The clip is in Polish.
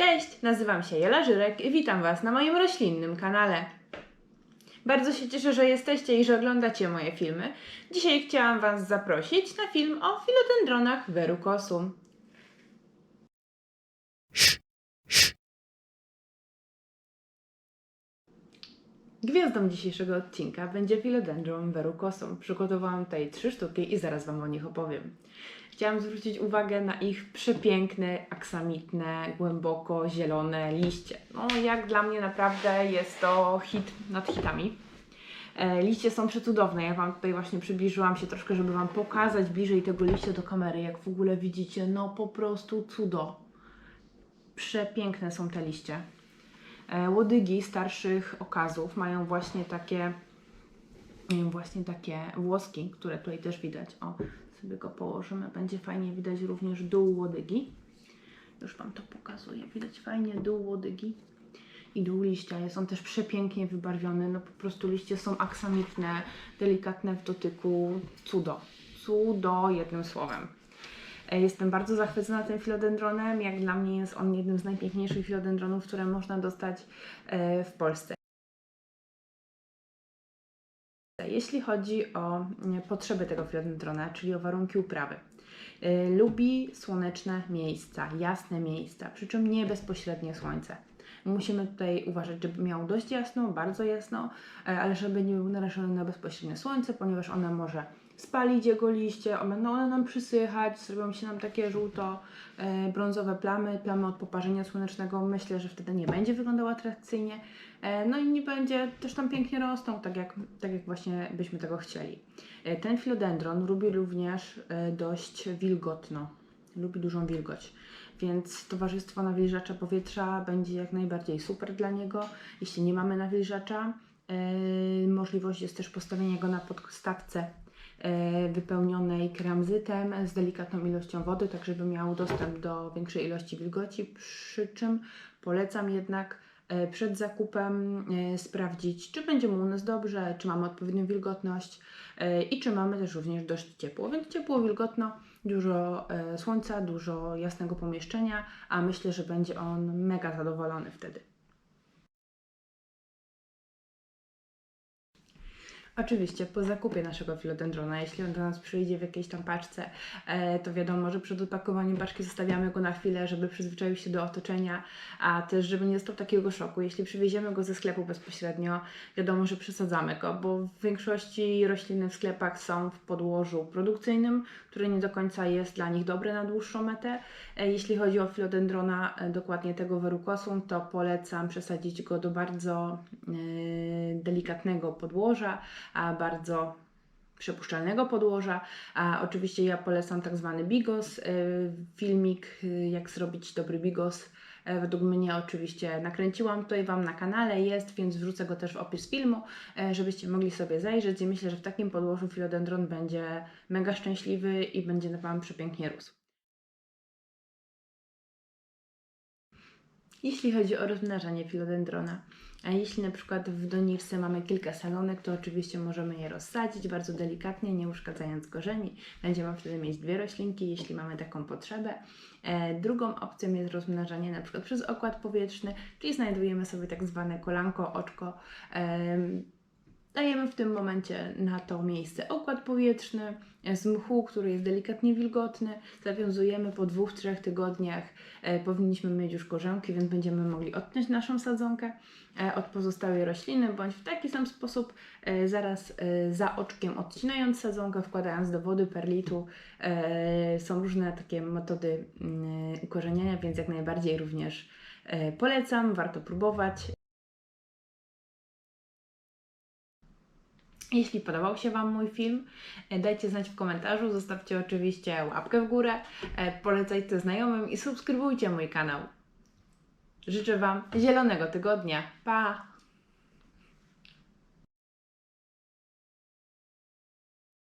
Cześć, nazywam się Jela Żyrek i witam Was na moim roślinnym kanale. Bardzo się cieszę, że jesteście i że oglądacie moje filmy. Dzisiaj chciałam Was zaprosić na film o filodendronach verrucosum. Gwiazdą dzisiejszego odcinka będzie Philodendron verrucosum. Przygotowałam tutaj trzy sztuki i zaraz Wam o nich opowiem. Chciałam zwrócić uwagę na ich przepiękne, aksamitne, głęboko zielone liście. No, jak dla mnie naprawdę jest to hit nad hitami. E, liście są przecudowne. Ja Wam tutaj właśnie przybliżyłam się troszkę, żeby Wam pokazać bliżej tego liścia do kamery. Jak w ogóle widzicie, no po prostu cudo. Przepiękne są te liście. E, łodygi starszych okazów mają właśnie takie właśnie takie włoski, które tutaj też widać. O, sobie go położymy. Będzie fajnie widać również dół łodygi. Już Wam to pokazuję. Widać fajnie dół łodygi i dół liścia. Jest on też przepięknie wybarwiony. No po prostu liście są aksamitne, delikatne w dotyku. Cudo. Cudo jednym słowem. E, Jestem bardzo zachwycona tym filodendronem. Jak dla mnie jest on jednym z najpiękniejszych filodendronów, które można dostać e, w Polsce. Jeśli chodzi o mm, potrzeby tego filodendrona, czyli o warunki uprawy, lubi słoneczne miejsca, jasne miejsca, przy czym nie bezpośrednie słońce. Musimy tutaj uważać, żeby miał dość jasno, bardzo jasno, e, ale żeby nie był narażony na bezpośrednie słońce, ponieważ one może spalić jego liście, będą one nam przysychać, zrobią się nam takie żółto-brązowe plamy, plamy od poparzenia słonecznego. Myślę, że wtedy nie będzie wyglądał atrakcyjnie. E, No i nie będzie też tam pięknie rosną, tak jak, tak jak właśnie byśmy tego chcieli. E, Ten filodendron lubi również e, dość wilgotno, lubi dużą wilgoć, więc towarzystwo nawilżacza powietrza będzie jak najbardziej super dla niego. Jeśli nie mamy nawilżacza, e, możliwość jest też postawienia go na podstawce e, wypełnionej keramzytem z delikatną ilością wody, tak żeby miał dostęp do większej ilości wilgoci, przy czym polecam jednak e, przed zakupem e, sprawdzić, czy będzie mu u nas dobrze, czy mamy odpowiednią wilgotność e, i czy mamy też również dość ciepło. Więc ciepło, wilgotno, dużo e, słońca, dużo jasnego pomieszczenia, a myślę, że będzie on mega zadowolony wtedy. Oczywiście, po zakupie naszego filodendrona, jeśli on do nas przyjdzie w jakiejś tam paczce, e, to wiadomo, że przed odpakowaniem paczki zostawiamy go na chwilę, żeby przyzwyczaił się do otoczenia, a też żeby nie dostał takiego szoku. Jeśli przywieziemy go ze sklepu bezpośrednio, wiadomo, że przesadzamy go, bo w większości rośliny w sklepach są w podłożu produkcyjnym, które nie do końca jest dla nich dobre na dłuższą metę. E, Jeśli chodzi o filodendrona, e, dokładnie tego verrucosum, to polecam przesadzić go do bardzo delikatnego podłoża, bardzo przepuszczalnego podłoża. A oczywiście ja polecam tak zwany bigos, y, filmik y, jak zrobić dobry bigos. E, Według mnie oczywiście nakręciłam tutaj Wam na kanale, jest, więc wrzucę go też w opis filmu, e, żebyście mogli sobie zajrzeć i myślę, że w takim podłożu filodendron będzie mega szczęśliwy i będzie Wam przepięknie rósł. Jeśli chodzi o rozmnażanie filodendrona, a jeśli na przykład w doniczce mamy kilka salonek, to oczywiście możemy je rozsadzić bardzo delikatnie, nie uszkadzając korzeni. Będziemy wtedy mieć dwie roślinki, jeśli mamy taką potrzebę. E, drugą opcją jest rozmnażanie na przykład przez okład powietrzny, czyli znajdujemy sobie tak zwane kolanko, oczko. Em, Dajemy w tym momencie na to miejsce okład powietrzny z mchu, który jest delikatnie wilgotny. Zawiązujemy po dwóch, trzech tygodniach. E, powinniśmy mieć już korzonki, więc będziemy mogli odciąć naszą sadzonkę e, od pozostałej rośliny, bądź w taki sam sposób e, zaraz e, za oczkiem odcinając sadzonkę, wkładając do wody perlitu. E, są różne takie metody mm, ukorzeniania, więc jak najbardziej również e, polecam, warto próbować. Jeśli podobał się Wam mój film, e, dajcie znać w komentarzu, zostawcie oczywiście łapkę w górę, e, polecajcie znajomym i subskrybujcie mój kanał. Życzę Wam zielonego tygodnia. Pa!